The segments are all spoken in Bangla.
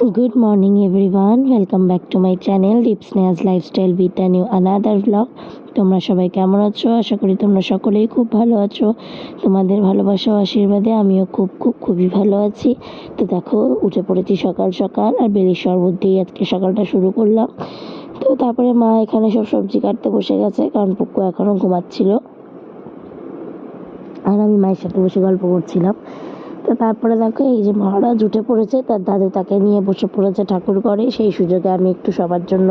Morning, everyone. Welcome back to my channel, Deep Snails Lifestyle with a new, another vlog. তোমরা সবাই কেমন আছো? আশা করি তোমরা সকলেই খুব ভালো আছো। তোমাদের ভালোবাসা আশীর্বাদে আমিও খুব খুব, খুবই ভালো আছি। তো দেখো, উঠে পড়েছি সকাল সকাল, আর বেলির শরবত দিয়ে আজকে সকালটা শুরু করলাম। তো তারপরে মা এখানে সব সবজি কাটতে বসে গেছে, কারণ পুক্কু এখনও ঘুমাচ্ছিল। আর আমি মায়ের সাথে বসে গল্প করছিলাম। তারপরে দেখো, এই যে মহারাজ উঠে পড়েছে, তার দাদু তাকে নিয়ে বসে পড়েছে ঠাকুর ঘরে। সেই সুযোগে আমি একটু সবার জন্য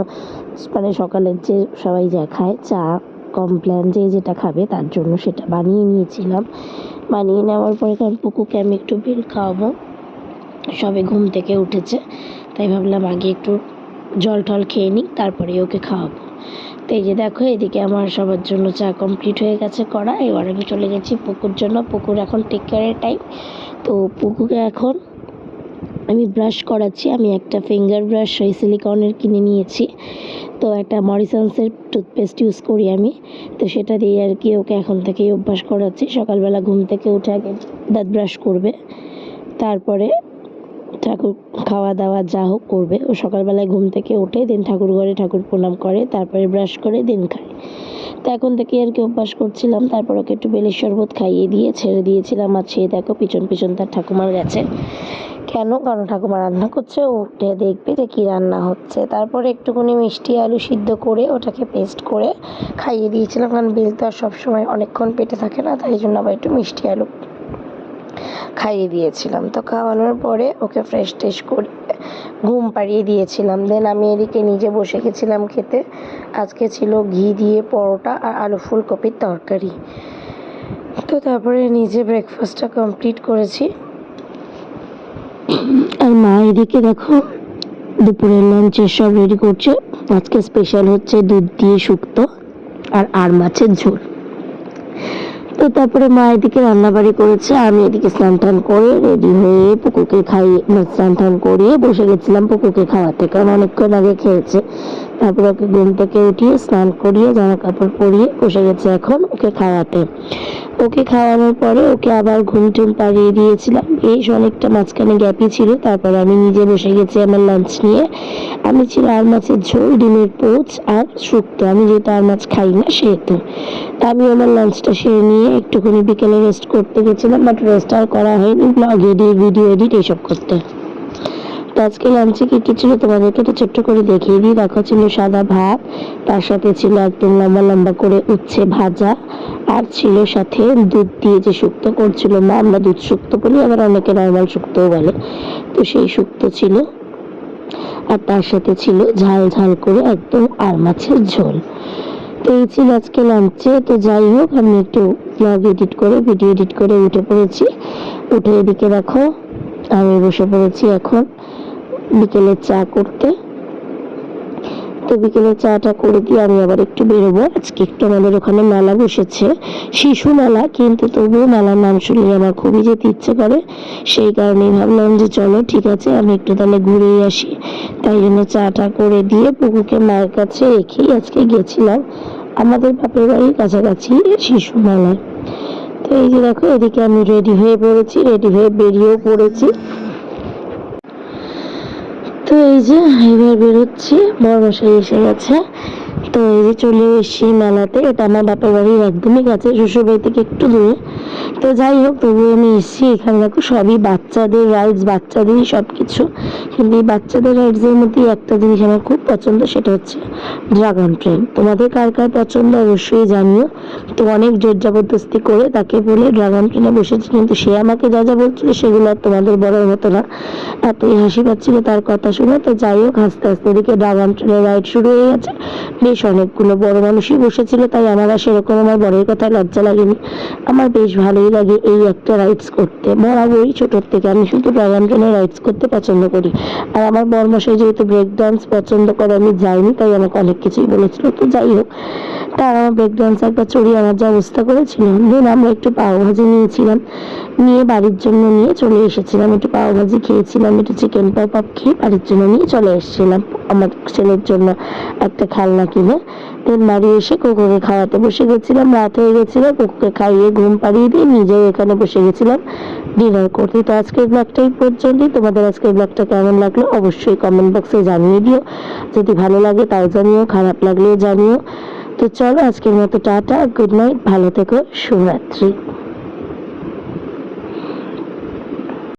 মানে সকালের যে সবাই যা খায়, চা কমপ্ল্যান যে যেটা খাবে তার জন্য সেটা বানিয়ে নিয়েছিলাম। বানিয়ে নেওয়ার পরে কারণ পুকুকে আমি একটু বেল খাওয়াবো। সবে ঘুম থেকে উঠেছে, তাই ভাবলাম আগে একটু জল টল খেয়ে নিই তারপরে ওকে খাওয়াবো। তো এই যে দেখো, এদিকে আমার সবার জন্য চা কমপ্লিট হয়ে গেছে করা এবার আমি চলে গেছি পুকুর জন্য। পুকুর এখন টেক কেয়ারের টাইম তো পুকুকে এখন আমি ব্রাশ করাচ্ছি। আমি একটা ফিঙ্গার ব্রাশ ওই সিলিকনের কিনে নিয়েছি। তো একটা মরিসন্সের টুথপেস্ট ইউজ করি আমি। তো সেটা দিয়ে আর কি ওকে এখন থেকেই অভ্যাস করাচ্ছি। সকালবেলা ঘুম থেকে উঠে আগে দাঁত ব্রাশ করবে। তারপরে ঠাকুর খাওয়া দাওয়া যা হোক করবে। ও সকালবেলায় ঘুম থেকে উঠে দিন ঠাকুর ঘরে ঠাকুর প্রণাম করে, তারপরে ব্রাশ করে দিন খায়। তো এখন থেকে আর কি অভ্যাস করছিলাম। তারপর ওকে একটু বেলের শরবত খাইয়ে দিয়ে ছেড়ে দিয়েছিলাম। আর ছেড়ে দেখো পিছন পিছন তার ঠাকুমার গেছে। কেন? কারণ ঠাকুমা রান্না করছে, ও উঠে দেখবে যে কী রান্না হচ্ছে। তারপরে একটুখানি মিষ্টি আলু সিদ্ধ করে ওটাকে পেস্ট করে খাইয়ে দিয়েছিলাম। কারণ বেল তো আর সবসময় অনেকক্ষণ পেটে থাকে না, তাই জন্য আবার একটু মিষ্টি আলু খাইয়ে দিয়েছিলাম। তো খাওয়ানোর পরে ওকে ফ্রেশ ট্রেশ করে ঘুম পাড়িয়ে দিয়েছিলাম। দেন আমি এদিকে নিজে বসে গেছিলাম খেতে। আজকে ছিল ঘি দিয়ে পরোটা আর আলু ফুলকপির তরকারি। তো তারপরে নিজে ব্রেকফাস্টটা কমপ্লিট করেছি। আর মা এদিকে দেখো, দুপুরের লাঞ্চের সব রেডি করছে। আজকে স্পেশাল হচ্ছে দুধ দিয়ে শুক্তো আর আর মাছের ঝোল। তো তারপরে মা এদিকে রান্নাবাড়ি করেছে, আমি এদিকে স্নান টান করে রেডি হয়ে পুকুকে খাইয়ে স্নান টান করিয়ে বসে গেছিলাম পুকুকে খাওয়াতে, কারণ অনেকক্ষণ আগে খেয়েছে। তারপরে ওকে ঘুম থেকে উঠিয়ে স্নান করিয়ে জামা কাপড় পরিয়ে বসে গেছে এখন ওকে খাওয়াতে। ওকে খাওয়ানোর পরে ওকে আবার ঘুম টুম পাড়িয়ে দিয়েছিলাম। বেশ অনেকটা মাঝখানে গ্যাপই ছিল, তারপরে আমি নিজে বসে গেছি আমার লাঞ্চ নিয়ে। আমি ছিল আর মাছের ঝোল, ডিমের পোচ আর শুক্তো। আমি যেহেতু আর মাছ খাই না, সেহেতু। আমি আমার লাঞ্চটা সেরে নিয়ে একটুখানি বিকেলে রেস্ট করতে গেছিলাম বাট রেস্ট আর করা হয়নি ব্লগ এডিট ভিডিও এডিট এইসব করতে। তো আজকে লাঞ্চে কী কী ছিল তোমাদেরকে একটু ছোট্ট করে দেখিয়ে দিই। দেখো ছিল সাদা ভাত, তার সাথে ছিল একদম লম্বা লম্বা করে উচ্ছে ভাজা, আর ছিল সাথে দুধ দিয়ে যে শুক্তো করছিল মা, আমরা দুধ শুক্তো বলি, আবার অনেকে নর্মাল শুক্তোও বলে। তো সেই শুক্তো ছিল, আর তার সাথে ছিল ঝাল ঝাল করে একদম আর মাছের ঝোল। এই ছিল আজকে লাঞ্চে তো যাই হোক, আমি একটু ব্লগ এডিট করে ভিডিও এডিট করে উঠে পড়েছি। উঠে এদিকে দেখো, আমি বসে পড়েছি এখন বিকেলের চা করতে। তো বিকেলে চাটা করে দিয়ে আমি আবার একটু বেরোবো। আজকে একটু আমাদের ওখানে মেলা বসেছে, শিশু মেলা, কিন্তু তবুও মেলার নাম শুনলে আমার খুবই যেতে ইচ্ছে করে। সেই কারণেই ভাবলাম যে চলো, ঠিক আছে, আমি একটু তাহলে ঘুরেই আসি। তাই জন্য চাটা করে দিয়ে পুকুকে মায়ের কাছে রেখেই আজকে গেছিলাম, আমাদের বাপের বাড়ির কাছাকাছি শিশু মেলায়। তো এই যে দেখো, এদিকে আমি রেডি হয়ে পড়েছি রেডি হয়ে বেরিয়েও পড়েছি। তো এই যে এবার বেরোচ্ছি বড় মশাই এসে গেছে। তো এই যে চলে এসেছি মেলাতে, এটা আমার বাপের বাড়ির একদমই কাছে, শ্বশুর বাড়ি থেকে একটু দূরে। তো যাই হোক, তবুও আমি এসেছি এখানে, দেখো সবই বাচ্চাদের রাইডস বাচ্চাদেরই সব কিছু কিন্তু এই বাচ্চাদের রাইডসের মধ্যেই একটা জিনিস আমার খুব পছন্দ, সেটা হচ্ছে ড্রাগন ট্রেন তোমাদের কার কার পছন্দ অবশ্যই জানিও। তো অনেক জোর জবরদস্তি করে তাকে বলে ড্রাগন ট্রেনে বসেছি, কিন্তু সে আমাকে যা যা বলছিল সেগুলো আর তোমাদের বলার মতো না। এতই হাসি পাচ্ছিল তার কথা শুনে। তো যাই হোক হাসতে হাসতে এদিকে ড্রাগন ট্রেনের রাইড শুরু হয়ে গেছে। বেশ অনেকগুলো বড় মানুষই বসেছিল, তাই আমার আর সেরকম আমার বড়ের কথা লজ্জা লাগেনি। আমার বেশ ভালোই লাগে এই একটা রাইডস করতে। বরাবরই ছোটোর থেকে, আমি শুধু ড্রাগন ট্রেনে রাইডস করতে পছন্দ করি। আর আমার বর্মশাই যেহেতু ব্রেক ডান্স পছন্দ করে, আমি যাইনি, তাই আমাকে অনেক কিছুই বলেছিল। তো যাই হোক তার আমার ব্রেক ডান্স একবার চড়িয়ে আমার যা অবস্থা করেছিল। দেন আমরা একটু পাও ভাজি নিয়েছিলাম। নিয়ে বাড়ির জন্য নিয়ে চলে এসেছিলাম। একটু পাও ভাজি খেয়েছিলাম, একটু চিকেন পাপ খেয়ে বাড়ির জন্য নিয়ে চলে এসেছিলাম। আমার ছেলের জন্য একটা খেলনা কিনে দেন মারিয়ে এসে কোকোকে খাওয়াতে বসে গেছিলাম, রাত হয়ে গেছিল কোকোকে খাইয়ে ঘুম পাড়িয়ে দিয়ে নিজেও এখানে বসে গেছিলাম। ডিনার করতে। তো আজকের ব্লগটাই পর্যন্তই। তোমাদের আজকের ব্লগটা কেমন লাগল অবশ্যই কমেন্ট বক্সে জানিয়ে দিও। যদি ভালো লাগে তাও জানিও, খারাপ লাগলেও জানিও। তো চলো আজকের মতো টাটা গুড নাইট ভালো থেকো, শুভরাত্রি।